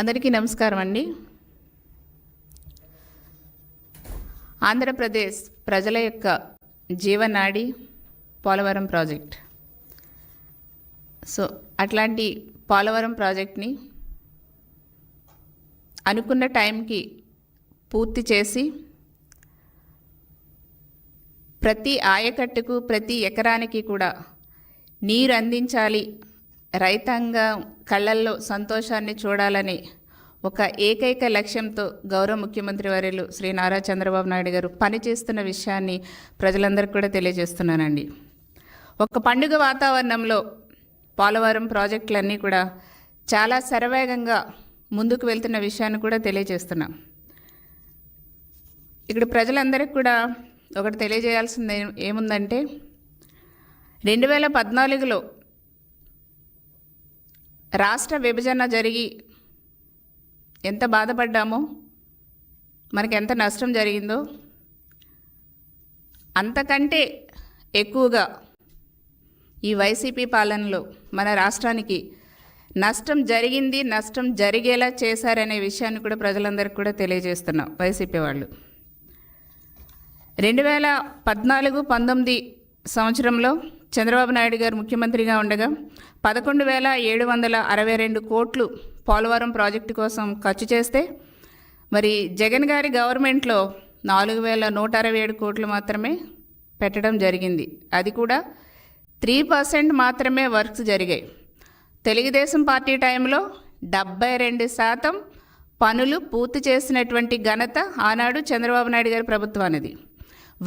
అందరికీ నమస్కారం అండి. ఆంధ్రప్రదేశ్ ప్రజల యొక్క జీవనాడి పోలవరం ప్రాజెక్ట్. సో అట్లాంటి పోలవరం ప్రాజెక్ట్ని అనుకున్న టైంకి పూర్తి చేసి ప్రతి ఆయకట్టుకు ప్రతి ఎకరానికి కూడా నీరు అందించాలి రైతాంగం కళ్ళల్లో సంతోషాన్ని చూడాలని ఒక ఏకైక లక్ష్యంతో గౌరవ ముఖ్యమంత్రి వర్యులు శ్రీ నారా చంద్రబాబు నాయుడు గారు పనిచేస్తున్న విషయాన్ని ప్రజలందరికీ కూడా తెలియజేస్తున్నానండి. ఒక పండుగ వాతావరణంలో పోలవరం ప్రాజెక్టులన్నీ కూడా చాలా శరవేగంగా ముందుకు వెళ్తున్న విషయాన్ని కూడా తెలియజేస్తున్నాం. ఇక్కడ ప్రజలందరికీ కూడా ఒకటి తెలియజేయాల్సింది ఏముందంటే రెండు వేల పద్నాలుగులో రాష్ట్ర విభజన జరిగి ఎంత బాధపడ్డామో మనకి ఎంత నష్టం జరిగిందో అంతకంటే ఎక్కువగా ఈ వైసీపీ పాలనలో మన రాష్ట్రానికి నష్టం జరిగింది నష్టం జరిగేలా చేశారనే విషయాన్ని కూడా ప్రజలందరికీ కూడా తెలియజేస్తున్నాం వైసీపీ వాళ్ళు. రెండు వేల పద్నాలుగు పంతొమ్మిది సంవత్సరంలో చంద్రబాబు నాయుడు గారు ముఖ్యమంత్రిగా ఉండగా పదకొండు వేల ఏడు వందల అరవై రెండు కోట్లు పోలవరం ప్రాజెక్టు కోసం ఖర్చు చేస్తే మరి జగన్ గారి గవర్నమెంట్లో నాలుగు వేల నూట అరవై ఏడు కోట్లు మాత్రమే పెట్టడం జరిగింది. అది కూడా త్రీ పర్సెంట్ మాత్రమే వర్క్స్ జరిగాయి. తెలుగుదేశం పార్టీ టైంలో డెబ్బై రెండు శాతం పనులు పూర్తి చేసినటువంటి ఘనత ఆనాడు చంద్రబాబు నాయుడు గారి ప్రభుత్వానిది.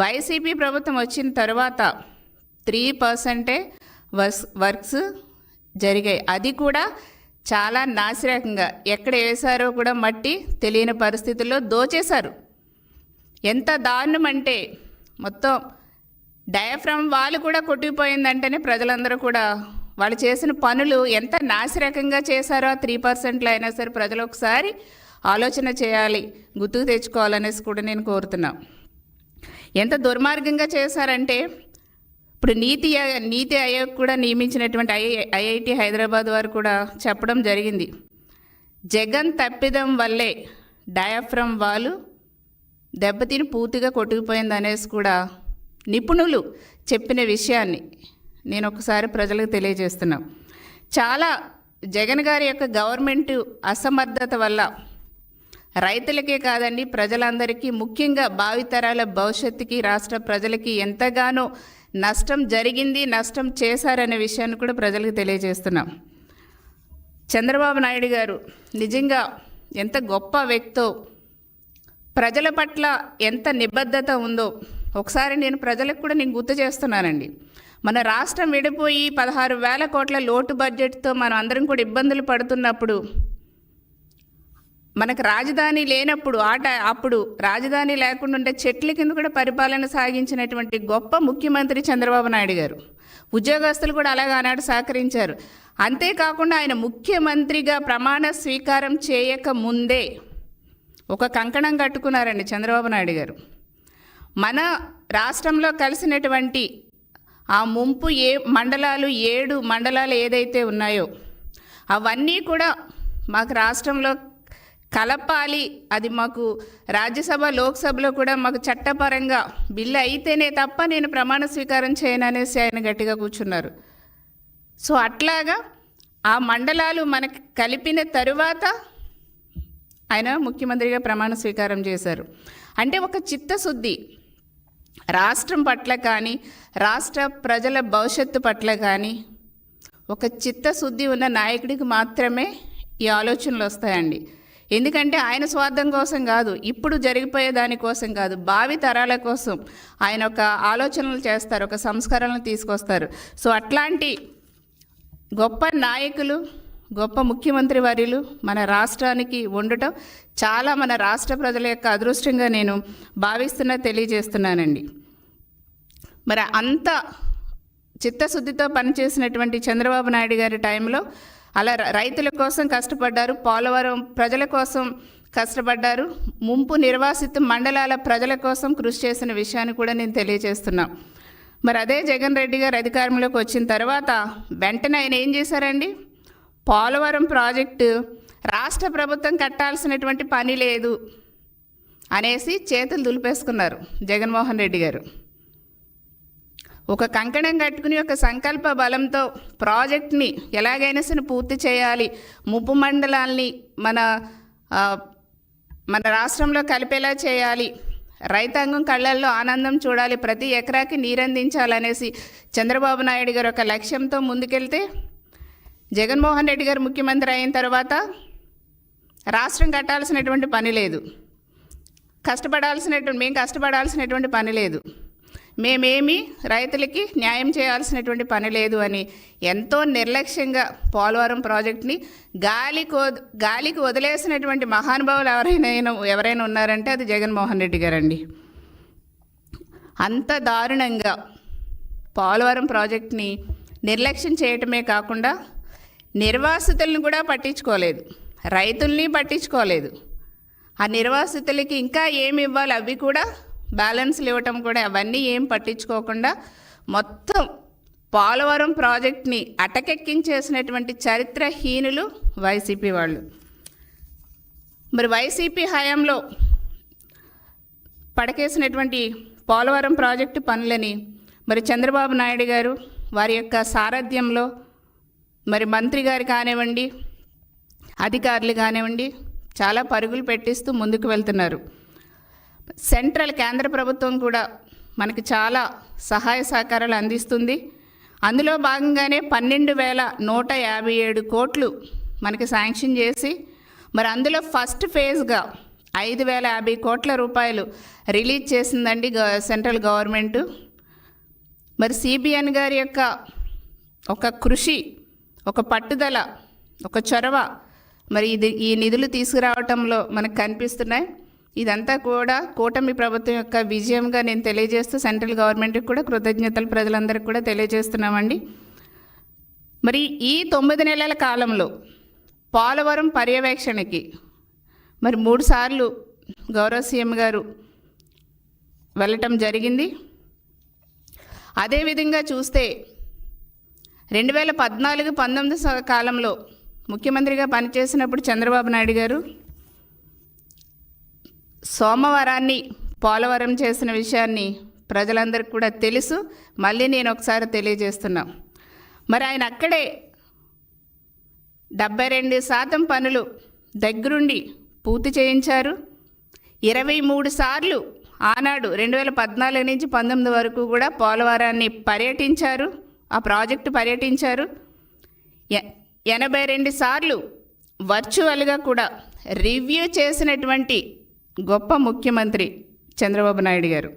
వైసీపీ ప్రభుత్వం వచ్చిన తర్వాత త్రీ పర్సెంటే వర్క్స్ వర్క్స్ జరిగాయి. అది కూడా చాలా నాసిరకంగా. ఎక్కడ వేశారో కూడా మట్టి తెలియని పరిస్థితుల్లో దోచేశారు. ఎంత దారుణం అంటే మొత్తం డయాఫ్రమ్ వాళ్ళు కూడా కొట్టిపోయిందంటేనే ప్రజలందరూ కూడా వాళ్ళు చేసిన పనులు ఎంత నాసిరకంగా చేశారో ఆ త్రీ పర్సెంట్లో అయినా సరే ప్రజలు ఒకసారి ఆలోచన చేయాలి గుర్తుకు తెచ్చుకోవాలనేసి కూడా నేను కోరుతున్నా. ఎంత దుర్మార్గంగా చేశారంటే ఇప్పుడు నీతి నీతి ఆయోగ్ కూడా నియమించినటువంటి ఐ ఐఐటి హైదరాబాద్ వారు కూడా చెప్పడం జరిగింది. జగన్ తప్పిదం వల్లే డయాఫ్రమ్ వాళ్ళు దెబ్బతిని పూర్తిగా కొట్టుకుపోయింది అనేసి కూడా నిపుణులు చెప్పిన విషయాన్ని నేను ఒకసారి ప్రజలకు తెలియజేస్తున్నా. చాలా జగన్ గారి యొక్క గవర్నమెంట్ అసమర్థత వల్ల రైతులకే కాదండి ప్రజలందరికీ ముఖ్యంగా భావితరాల భవిష్యత్తుకి రాష్ట్ర ప్రజలకి ఎంతగానో నష్టం జరిగింది నష్టం చేశారనే విషయాన్ని కూడా ప్రజలకు తెలియజేస్తున్నాం. చంద్రబాబు నాయుడు గారు నిజంగా ఎంత గొప్ప వ్యక్తో ప్రజల పట్ల ఎంత నిబద్ధత ఉందో ఒకసారి నేను ప్రజలకు కూడా నేను గుర్తు చేస్తున్నానండి. మన రాష్ట్రం విడిపోయి పదహారు వేల కోట్ల లోటు బడ్జెట్తో మనం అందరం కూడా ఇబ్బందులు పడుతున్నప్పుడు మనకు రాజధాని లేనప్పుడు ఆట అప్పుడు రాజధాని లేకుండా ఉంటే చెట్ల కింద కూడా పరిపాలన సాగించినటువంటి గొప్ప ముఖ్యమంత్రి చంద్రబాబు నాయుడు గారు. ఉద్యోగస్తులు కూడా అలాగే ఆనాడు సహకరించారు. అంతేకాకుండా ఆయన ముఖ్యమంత్రిగా ప్రమాణ స్వీకారం చేయక ముందే ఒక కంకణం కట్టుకున్నారండి చంద్రబాబు నాయుడు గారు. మన రాష్ట్రంలో కలిసినటువంటి ఆ ముంపు ఏ మండలాలు ఏడు మండలాలు ఏదైతే ఉన్నాయో అవన్నీ కూడా మాకు రాష్ట్రంలో కలపాలి. అది మాకు రాజ్యసభ లోక్సభలో కూడా మాకు చట్టపరంగా బిల్లు అయితేనే తప్ప నేను ప్రమాణ స్వీకారం చేయననేసి ఆయన గట్టిగా కూర్చున్నారు. సో అట్లాగా ఆ మండలాలు మనకి కలిపిన తరువాత ఆయన ముఖ్యమంత్రిగా ప్రమాణ స్వీకారం చేశారు. అంటే ఒక చిత్తశుద్ధి. రాష్ట్రం పట్ల కానీ రాష్ట్ర ప్రజల భవిష్యత్తు పట్ల కానీ ఒక చిత్తశుద్ధి ఉన్న నాయకుడికి మాత్రమే ఈ ఆలోచనలు వస్తాయండి. ఎందుకంటే ఆయన స్వార్థం కోసం కాదు ఇప్పుడు జరిగిపోయే దానికోసం కాదు భావి తరాల కోసం ఆయన ఒక ఆలోచనలు చేస్తారు ఒక సంస్కరణలు తీసుకొస్తారు. సో అట్లాంటి గొప్ప నాయకులు గొప్ప ముఖ్యమంత్రి వర్యులు మన రాష్ట్రానికి ఉండటం చాలా మన రాష్ట్ర ప్రజల యొక్క అదృష్టంగా నేను భావిస్తున్నా తెలియజేస్తున్నానండి. మరి అంత చిత్తశుద్ధితో పనిచేసినటువంటి చంద్రబాబు నాయుడు గారి టైంలో అలా రైతుల కోసం కష్టపడ్డారు పోలవరం ప్రజల కోసం కష్టపడ్డారు ముంపు నిర్వాసిత మండలాల ప్రజల కోసం కృషి చేసిన విషయాన్ని కూడా నేను తెలియజేస్తున్నా. మరి అదే జగన్ రెడ్డి గారు అధికారంలోకి వచ్చిన తర్వాత వెంటనే ఆయన ఏం చేశారండి? పోలవరం ప్రాజెక్టు రాష్ట్ర ప్రభుత్వం కట్టాల్సినటువంటి పని లేదు అనేసి చేతులు దులిపేసుకున్నారు జగన్మోహన్ రెడ్డి గారు. ఒక కంకణం కట్టుకుని ఒక సంకల్ప బలంతో ప్రాజెక్ట్ని ఎలాగైనా సరే పూర్తి చేయాలి. ముప్పు మండలాల్ని మన మన రాష్ట్రంలో కలిపేలా చేయాలి. రైతాంగం కళ్ళల్లో ఆనందం చూడాలి. ప్రతి ఎకరాకి నీరందించాలనేసి చంద్రబాబు నాయుడు గారు ఒక లక్ష్యంతో ముందుకెళ్తే జగన్మోహన్ రెడ్డి గారు ముఖ్యమంత్రి అయిన తర్వాత రాష్ట్రం కట్టాల్సినటువంటి పని లేదు. కష్టపడాల్సినటువంటి మేము కష్టపడాల్సినటువంటి పని లేదు. మేమేమి రైతులకి న్యాయం చేయాల్సినటువంటి పని లేదు అని ఎంతో నిర్లక్ష్యంగా పోలవరం ప్రాజెక్ట్ని గాలికి గాలికి వదిలేసినటువంటి మహానుభావులు ఎవరైనా ఎవరైనా ఉన్నారంటే అది జగన్మోహన్ రెడ్డి గారండి. అంత దారుణంగా పోలవరం ప్రాజెక్ట్ని నిర్లక్ష్యం చేయటమే కాకుండా నిర్వాసితులను కూడా పట్టించుకోలేదు. రైతుల్ని పట్టించుకోలేదు. ఆ నిర్వాసితులకి ఇంకా ఏమి ఇవ్వాలి అవి కూడా బ్యాలెన్స్లు ఇవ్వటం కూడా అవన్నీ ఏం పట్టించుకోకుండా మొత్తం పోలవరం ప్రాజెక్ట్ని అటకెక్కించేసినటువంటి చరిత్రహీనులు వైసీపీ వాళ్ళు. మరి వైసీపీ హయాంలో పడకేసినటువంటి పోలవరం ప్రాజెక్టు పనులని మరి చంద్రబాబు నాయుడు గారు వారి యొక్క సారథ్యంలో మరి మంత్రి గారు కానివ్వండి అధికారులు కానివ్వండి చాలా పరుగులు పెట్టిస్తూ ముందుకు వెళ్తున్నారు. సెంట్రల్ కేంద్ర ప్రభుత్వం కూడా మనకి చాలా సహాయ సహకారాలు అందిస్తుంది. అందులో భాగంగానే పన్నెండు వేల నూట యాభై ఏడు కోట్లు మనకి శాంక్షన్ చేసి మరి అందులో ఫస్ట్ ఫేజ్గా ఐదు వేల యాభై కోట్ల రూపాయలు రిలీజ్ చేసిందండి గ- సెంట్రల్ గవర్నమెంట్. మరి సిబిఎన్ గారి యొక్క ఒక కృషి ఒక పట్టుదల ఒక చొరవ మరి ఇది ఈ నిధులు తీసుకురావటంలో మనకు కనిపిస్తున్నాయి. ఇదంతా కూడా కూటమి ప్రభుత్వం యొక్క విజయంగా నేను తెలియజేస్తూ సెంట్రల్ గవర్నమెంట్కి కూడా కృతజ్ఞతలు ప్రజలందరికీ కూడా తెలియజేస్తున్నామండి. మరి ఈ తొమ్మిది నెలల కాలంలో పోలవరం పర్యవేక్షణకి మరి మూడుసార్లు గౌరవ సీఎం గారు వెళ్ళటం జరిగింది. అదేవిధంగా చూస్తే రెండు వేల పద్నాలుగు పంతొమ్మిది స- కాలంలో ముఖ్యమంత్రిగా పనిచేసినప్పుడు చంద్రబాబు నాయుడు గారు సోమవారాన్ని పోలవరం చేసిన విషయాన్ని ప్రజలందరికీ కూడా తెలుసు. మళ్ళీ నేను ఒకసారి తెలియజేస్తున్నా. మరి ఆయన అక్కడే డెబ్బై రెండు శాతం పనులు దగ్గరుండి పూర్తి చేయించారు. ఇరవై మూడు సార్లు ఆనాడు రెండు వేల పద్నాలుగు నుంచి పంతొమ్మిది వరకు కూడా పోలవరాన్ని పర్యటించారు. ఆ ప్రాజెక్టు పర్యటించారు. ఎ- ఎనభై రెండు సార్లు వర్చువల్గా కూడా రివ్యూ చేసినటువంటి గొప్ప ముఖ్యమంత్రి చంద్రబాబు నాయుడు గారు.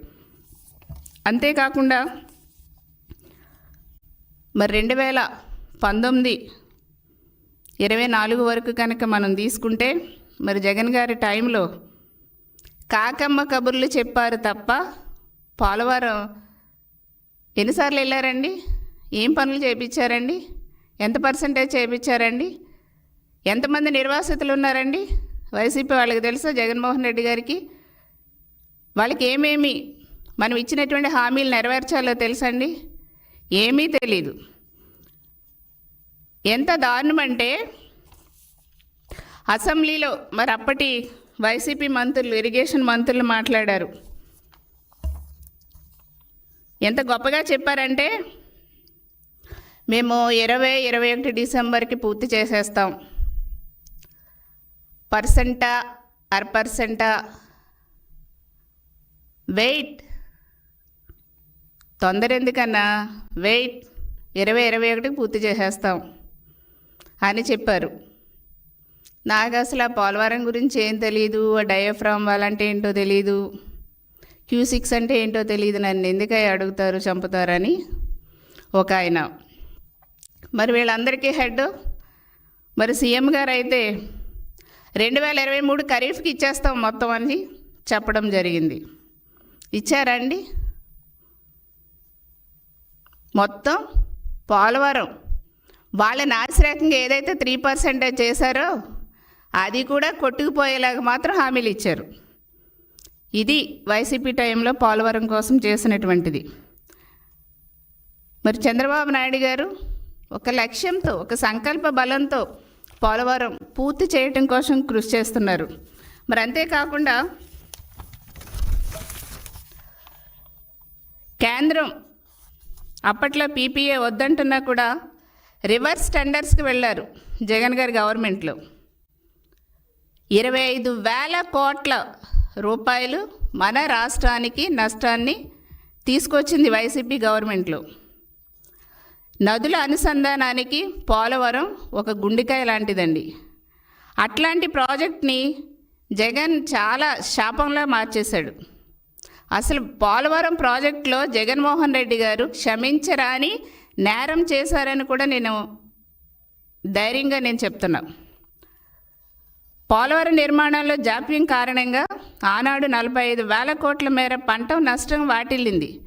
అంతేకాకుండా మరి రెండు వేల పంతొమ్మిది ఇరవై నాలుగు వరకు కనుక మనం తీసుకుంటే మరి జగన్ గారి టైంలో కాకమ్మ కబుర్లు చెప్పారు తప్ప పోలవరం ఎన్నిసార్లు వెళ్ళారండి? ఏం పనులు చేయించారండి ఎంత పర్సంటేజ్ చేయించారండి ఎంతమంది నిర్వాసితులు ఉన్నారండి? వైసీపీ వాళ్ళకి తెలుసా జగన్మోహన్ రెడ్డి గారికి? వాళ్ళకి ఏమేమి? మనం ఇచ్చినటువంటి హామీలు నెరవేర్చాలో తెలుసండి? ఏమీ తెలీదు. ఎంత దారుణం అంటే అసెంబ్లీలో మరి అప్పటి వైసీపీ మంత్రులు ఇరిగేషన్ మంత్రులు మాట్లాడారు. ఎంత గొప్పగా చెప్పారంటే మేము ఇరవై ఇరవై ఒకటి డిసెంబర్కి పూర్తి చేసేస్తాం. పర్సెంటా అర పర్సెంటా? వెయిట్. తొందర ఎందుకన్నా? వెయిట్. ఇరవై ఇరవై ఒకటికి పూర్తి చేసేస్తాం అని చెప్పారు. నాకు అసలు ఆ పోలవరం గురించి ఏం తెలియదు ఆ డయోఫ్రామ్ వాళ్ళంటే ఏంటో తెలియదు క్యూ సిక్స్ అంటే ఏంటో తెలియదు నన్ను ఎందుకై అడుగుతారు చంపుతారని ఒక ఆయన. మరి వీళ్ళందరికీ హెడ్. మరి సీఎం గారు అయితే రెండు వేల ఇరవై మూడు ఖరీఫ్కి ఇచ్చేస్తాం మొత్తం అని చెప్పడం జరిగింది. ఇచ్చారండి. మొత్తం పోలవరం. వాళ్ళ నాసిరకంగా ఏదైతే త్రీ పర్సెంటేజ్ చేశారో అది కూడా కొట్టుకుపోయేలాగా మాత్రం హామీలు ఇచ్చారు. ఇది వైసీపీ టైంలో పోలవరం కోసం చేసినటువంటిది. మరి చంద్రబాబు నాయుడు గారు ఒక లక్ష్యంతో ఒక సంకల్ప బలంతో పోలవరం పూర్తి చేయటం కోసం కృషి చేస్తున్నారు. మరి అంతేకాకుండా కేంద్రం అప్పట్లో పీపీఏ వద్దంటున్నా కూడా రివర్స్ టెండర్స్కి వెళ్ళారు జగన్ గారి గవర్నమెంట్లో. ఇరవై ఐదు వేల కోట్ల రూపాయలు మన రాష్ట్రానికి నష్టాన్ని తీసుకొచ్చింది వైసీపీ గవర్నమెంట్లో. నదుల అనుసంధానానికి పోలవరం ఒక గుండెకాయ లాంటిదండి. అట్లాంటి ప్రాజెక్ట్ని జగన్ చాలా శాపంలా మార్చేశాడు. అసలు పోలవరం ప్రాజెక్టులో జగన్మోహన్ రెడ్డి గారు క్షమించరాని నేరం చేశారని కూడా నేను ధైర్యంగా నేను చెప్తున్నా. పోలవరం నిర్మాణంలో జాప్యం కారణంగా ఆనాడు నలభై ఐదు వేల కోట్ల మేర పంట నష్టం వాటిల్లింది.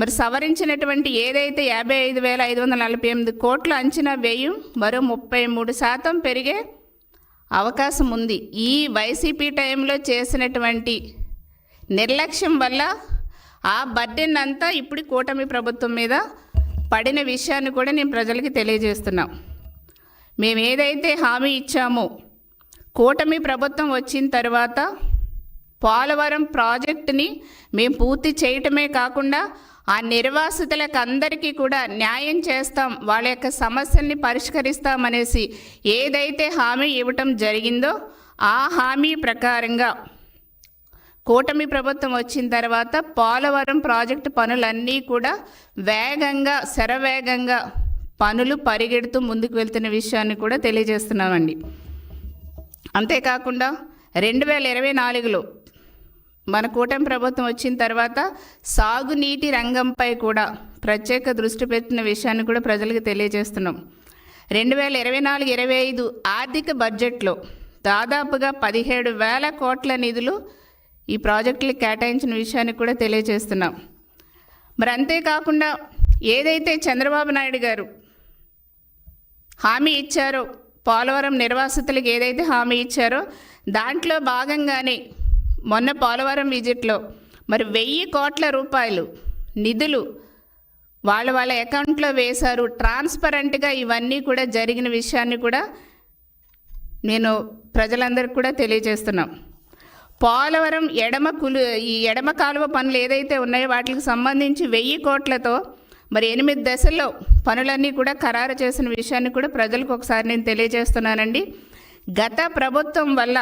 మరి సవరించినటువంటి ఏదైతే యాభై ఐదు వేల ఐదు వందల నలభై ఎనిమిది కోట్ల అంచనా వ్యయం మరో ముప్పై మూడు శాతం పెరిగే అవకాశం ఉంది. ఈ వైసీపీ టైంలో చేసినటువంటి నిర్లక్ష్యం వల్ల ఆ బర్డెన్ అంతా ఇప్పుడు కూటమి ప్రభుత్వం మీద పడిన విషయాన్ని కూడా నేను ప్రజలకి తెలియజేస్తున్నాం. మేము ఏదైతే హామీ ఇచ్చామో కూటమి ప్రభుత్వం వచ్చిన తర్వాత పోలవరం ప్రాజెక్టుని మేము పూర్తి చేయటమే కాకుండా ఆ నిర్వాసితులకు అందరికీ కూడా న్యాయం చేస్తాం వాళ్ళ యొక్క సమస్యల్ని పరిష్కరిస్తామనేసి ఏదైతే హామీ ఇవ్వటం జరిగిందో ఆ హామీ ప్రకారంగా కూటమి ప్రభుత్వం వచ్చిన తర్వాత పోలవరం ప్రాజెక్టు పనులన్నీ కూడా వేగంగా శరవేగంగా పనులు పరిగెడుతూ ముందుకు వెళ్తున్న విషయాన్ని కూడా తెలియజేస్తున్నామండి. అంతేకాకుండా రెండు వేల ఇరవై నాలుగులో మన కూటమి ప్రభుత్వం వచ్చిన తర్వాత సాగునీటి రంగంపై కూడా ప్రత్యేక దృష్టి పెట్టిన విషయాన్ని కూడా ప్రజలకు తెలియజేస్తున్నాం. రెండు వేల ఇరవై నాలుగు ఇరవై ఐదు ఆర్థిక బడ్జెట్లో దాదాపుగా పదిహేడు వేల కోట్ల నిధులు ఈ ప్రాజెక్టులకు కేటాయించిన విషయాన్ని కూడా తెలియజేస్తున్నాం. మరి అంతేకాకుండా ఏదైతే చంద్రబాబు నాయుడు గారు హామీ ఇచ్చారో పోలవరం నిర్వాసితులకు ఏదైతే హామీ ఇచ్చారో దాంట్లో భాగంగానే మొన్న పోలవరం విజిట్లో మరి వెయ్యి కోట్ల రూపాయలు నిధులు వాళ్ళ వాళ్ళ అకౌంట్లో వేశారు. ట్రాన్స్పరెంట్గా ఇవన్నీ కూడా జరిగిన విషయాన్ని కూడా నేను ప్రజలందరికీ కూడా తెలియజేస్తున్నాం. పోలవరం ఎడమ కులు ఈ ఎడమ కాలువ పనులు ఏదైతే ఉన్నాయో వాటికి సంబంధించి వెయ్యి కోట్లతో మరి ఎనిమిది దశల్లో పనులన్నీ కూడా ఖరారు చేసిన విషయాన్ని కూడా ప్రజలకు ఒకసారి నేను తెలియజేస్తున్నానండి. గత ప్రభుత్వం వల్ల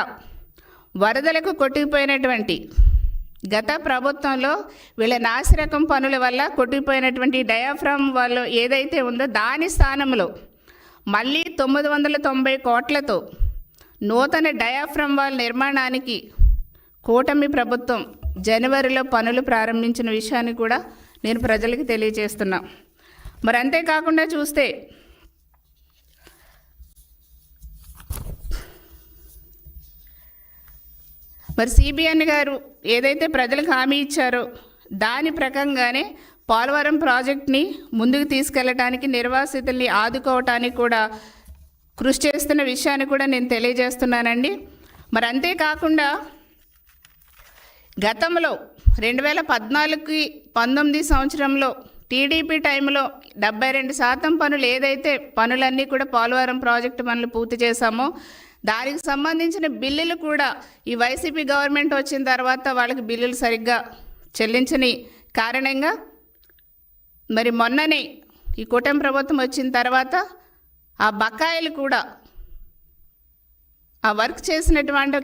వరదలకు కొట్టుకుపోయినటువంటి గత ప్రభుత్వంలో వీళ్ళ నాసిరకం పనుల వల్ల కొట్టుకుపోయినటువంటి డయాఫ్రామ్ వాళ్ళు ఏదైతే ఉందో దాని స్థానంలో మళ్ళీ తొమ్మిది వందల తొంభై కోట్లతో నూతన డయాఫ్రమ్ వాల్ నిర్మాణానికి కూటమి ప్రభుత్వం జనవరిలో పనులు ప్రారంభించిన విషయాన్ని కూడా నేను ప్రజలకు తెలియజేస్తున్నా. మరి అంతేకాకుండా చూస్తే మరి సిబిఎన్ గారు ఏదైతే ప్రజలకు హామీ ఇచ్చారో దాని ప్రకంగానే పోలవరం ప్రాజెక్ట్ని ముందుకు తీసుకెళ్ళటానికి నిర్వాసితుల్ని ఆదుకోవటానికి కూడా కృషి చేస్తున్న విషయాన్ని కూడా నేను తెలియజేస్తున్నానండి. మరి అంతేకాకుండా గతంలో రెండు వేల పద్నాలుగుకి పంతొమ్మిది సంవత్సరంలో టీడీపీ టైంలో డెబ్బై రెండు శాతం పనులు ఏదైతే పనులన్నీ కూడా పోలవరం ప్రాజెక్టు పనులు పూర్తి చేశామో దానికి సంబంధించిన బిల్లులు కూడా ఈ వైసీపీ గవర్నమెంట్ వచ్చిన తర్వాత వాళ్ళకి బిల్లులు సరిగ్గా చెల్లించని కారణంగా మరి మొన్ననే ఈ కూటమి ప్రభుత్వం వచ్చిన తర్వాత ఆ బకాయిలు కూడా ఆ వర్క్ చేసినటువంటి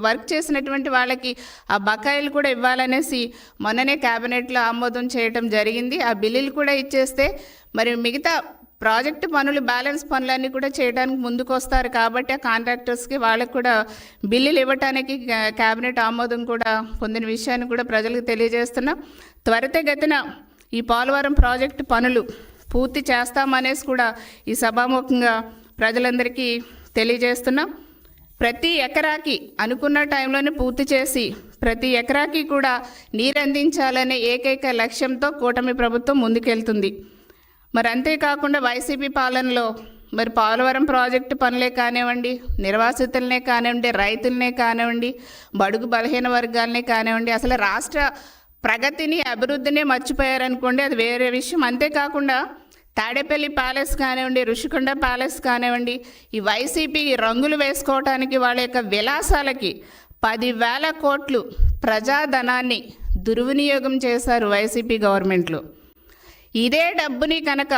వర్క్ చేసినటువంటి వాళ్ళకి ఆ బకాయిలు కూడా ఇవ్వాలనేసి మొన్ననే క్యాబినెట్లో ఆమోదం చేయటం జరిగింది. ఆ బిల్లులు కూడా ఇచ్చేస్తే మరి మిగతా ప్రాజెక్టు పనులు బ్యాలెన్స్ పనులన్నీ కూడా చేయడానికి ముందుకు వస్తారు కాబట్టి ఆ కాంట్రాక్టర్స్కి వాళ్ళకి కూడా బిల్లులు ఇవ్వటానికి క్యాబినెట్ ఆమోదం కూడా పొందిన విషయాన్ని కూడా ప్రజలకు తెలియజేస్తున్నాం. త్వరితగతిన ఈ పోలవరం ప్రాజెక్టు పనులు పూర్తి చేస్తామనేసి కూడా ఈ సభాముఖంగా ప్రజలందరికీ తెలియజేస్తున్నాం. ప్రతి ఎకరాకి అనుకున్న టైంలోనే పూర్తి చేసి ప్రతి ఎకరాకి కూడా నీరు అందించాలనే ఏకైక లక్ష్యంతో కూటమి ప్రభుత్వం ముందుకెళ్తుంది. మరి అంతేకాకుండా వైసీపీ పాలనలో మరి పోలవరం ప్రాజెక్టు పనులే కానివ్వండి నిర్వాసితులనే కానివ్వండి రైతులనే కానివ్వండి బడుగు బలహీన వర్గాలనే కానివ్వండి అసలు రాష్ట్ర ప్రగతిని అభివృద్ధిని మర్చిపోయారనుకోండి అది వేరే విషయం. అంతేకాకుండా తాడేపల్లి ప్యాలెస్ కానివ్వండి ఋషికొండ ప్యాలెస్ కానివ్వండి ఈ వైసీపీ రంగులు వేసుకోవటానికి వాళ్ళ యొక్క విలాసాలకి పదివేల కోట్లు ప్రజాధనాన్ని దుర్వినియోగం చేశారు వైసీపీ గవర్నమెంట్లో. ఇదే డబ్బుని కనుక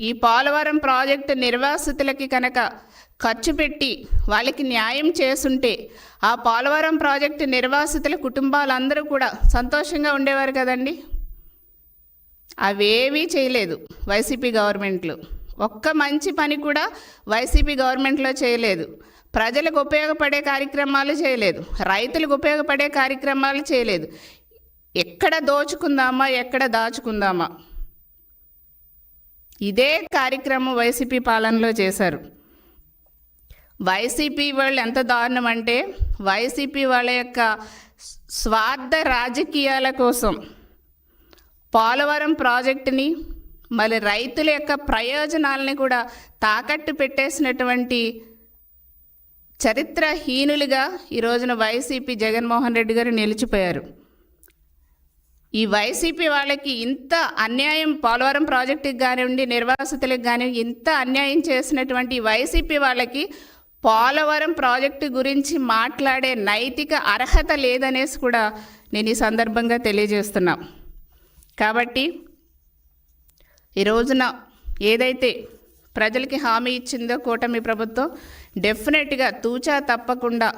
ఈ పోలవరం ప్రాజెక్టు నిర్వాసితులకి కనుక ఖర్చు పెట్టి వాళ్ళకి న్యాయం చేసుంటే ఆ పోలవరం ప్రాజెక్టు నిర్వాసితుల కుటుంబాలందరూ కూడా సంతోషంగా ఉండేవారు కదండి? అవేవీ చేయలేదు వైసీపీ గవర్నమెంట్లు. ఒక్క మంచి పని కూడా వైసీపీ గవర్నమెంట్లో చేయలేదు. ప్రజలకు ఉపయోగపడే కార్యక్రమాలు చేయలేదు. రైతులకు ఉపయోగపడే కార్యక్రమాలు చేయలేదు. ఎక్కడ దోచుకుందామా ఎక్కడ దాచుకుందామా? ఇదే కార్యక్రమం వైసీపీ పాలనలో చేశారు. వైసీపీ వాళ్ళు ఎంత దారుణం అంటే వైసీపీ వాళ్ళ యొక్క స్వార్థ రాజకీయాల కోసం పోలవరం ప్రాజెక్టుని మళ్ళీ రైతుల యొక్క ప్రయోజనాలని కూడా తాకట్టు పెట్టేసినటువంటి చరిత్రహీనులుగా ఈ రోజున వైసీపీ జగన్మోహన్ రెడ్డి గారు నిలిచిపోయారు. ఈ వైసీపీ వాళ్ళకి ఇంత అన్యాయం పోలవరం ప్రాజెక్టుకి కానివ్వండి నిర్వాసితులకు కానివ్వండి ఇంత అన్యాయం చేసినటువంటి వైసీపీ వాళ్ళకి పోలవరం ప్రాజెక్టు గురించి మాట్లాడే నైతిక అర్హత లేదనేసి కూడా నేను ఈ సందర్భంగా తెలియజేస్తున్నా. కాబట్టి ఈ రోజున ఏదైతే ప్రజలకి హామీ ఇచ్చిందో కూటమి ప్రభుత్వం డెఫినెట్గా తూచా తప్పకుండా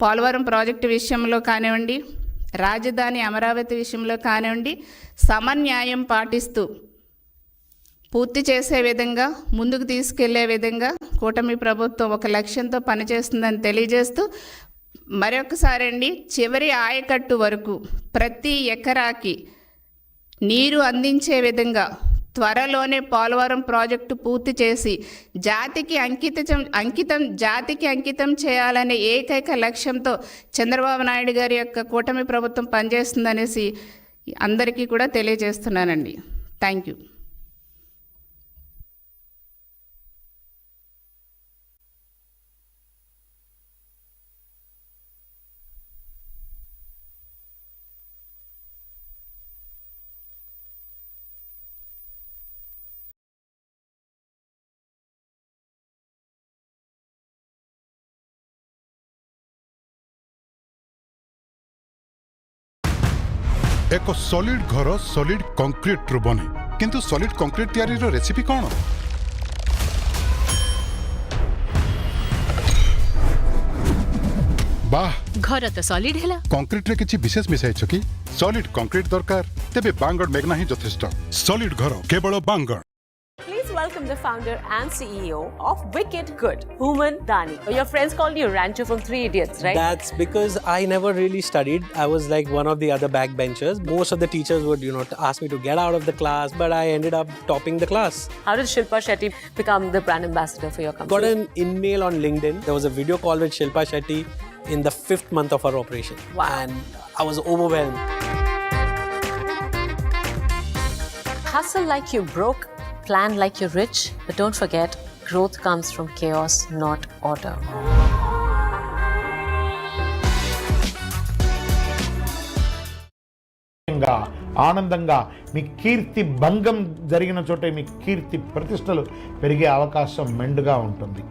పోలవరం ప్రాజెక్టు విషయంలో కానివ్వండి రాజధాని అమరావతి విషయంలో కానివ్వండి సమన్యాయం పాటిస్తూ పూర్తి చేసే విధంగా ముందుకు తీసుకెళ్ళే విధంగా కూటమి ప్రభుత్వం ఒక లక్ష్యంతో పనిచేస్తుందని తెలియజేస్తూ మరొకసారి అండి చివరి ఆయకట్టు వరకు ప్రతి ఎకరాకి నీరు అందించే విధంగా త్వరలోనే పోలవరం ప్రాజెక్టు పూర్తి చేసి జాతికి అంకితం అంకితం జాతికి అంకితం చేయాలనే ఏకైక లక్ష్యంతో చంద్రబాబు నాయుడు గారి యొక్క కూటమి ప్రభుత్వం పనిచేస్తుందనేసి అందరికీ కూడా తెలియజేస్తున్నానండి. Thank you. ଏକ ସଲିଡ୍ ଘର ସଲିଡ୍ କଂକ୍ରିଟରୁ ବନେ କିନ୍ତୁ ସଲିଡ୍ କଂକ୍ରିଟ ତିଆରିର ରେସିପି କ'ଣ ବାଃ ଘର ତ ସଲିଡ୍ ହେଲା କଂକ୍ରିଟରେ କିଛି ବିଶେଷ ମିଶାଇଛ କି ସଲିଡ୍ କଂକ୍ରିଟ ଦରକାର ତେବେ ବାଙ୍ଗଡ଼ ମେଘନା ହିଁ ଯଥେଷ୍ଟ ସଲିଡ୍ ଘର କେବଳ ବାଙ୍ଗଡ଼ Please welcome the founder and CEO of Wicked Good, Human Dani. Oh, your friends called you Rancho from Three Idiots, right? That's because I never really studied. I was like one of the other backbenchers. Most of the teachers would, you know, ask me to get out of the class, but I ended up topping the class. How did Shilpa Shetty become the brand ambassador for your company? Got an in-mail on LinkedIn. There was a video call with Shilpa Shetty in the fifth month of our operation. Wow. And I was overwhelmed. Hustle like you broke, plan like you're rich, but don't forget, growth comes from chaos, not order. ఆనందంగా మీ కీర్తి భంగం జరిగిన చోటే మీ కీర్తి ప్రతిష్టలు పెరిగే అవకాశం మెండుగా ఉంటుంది.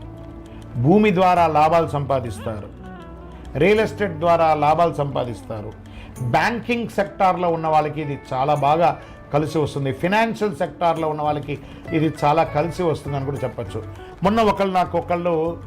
భూమి ద్వారా లాభాలు సంపాదిస్తారు. రియల్ ఎస్టేట్ ద్వారా లాభాలు సంపాదిస్తారు. బ్యాంకింగ్ సెక్టార్లో ఉన్న వాళ్ళకి ఇది చాలా బాగా కలిసి వస్తుంది. ఫినాన్షియల్ సెక్టార్లో ఉన్న వాళ్ళకి ఇది చాలా కలిసి వస్తుందని కూడా చెప్పచ్చు. మొన్న ఒకళ్ళు నాకు ఒకళ్ళు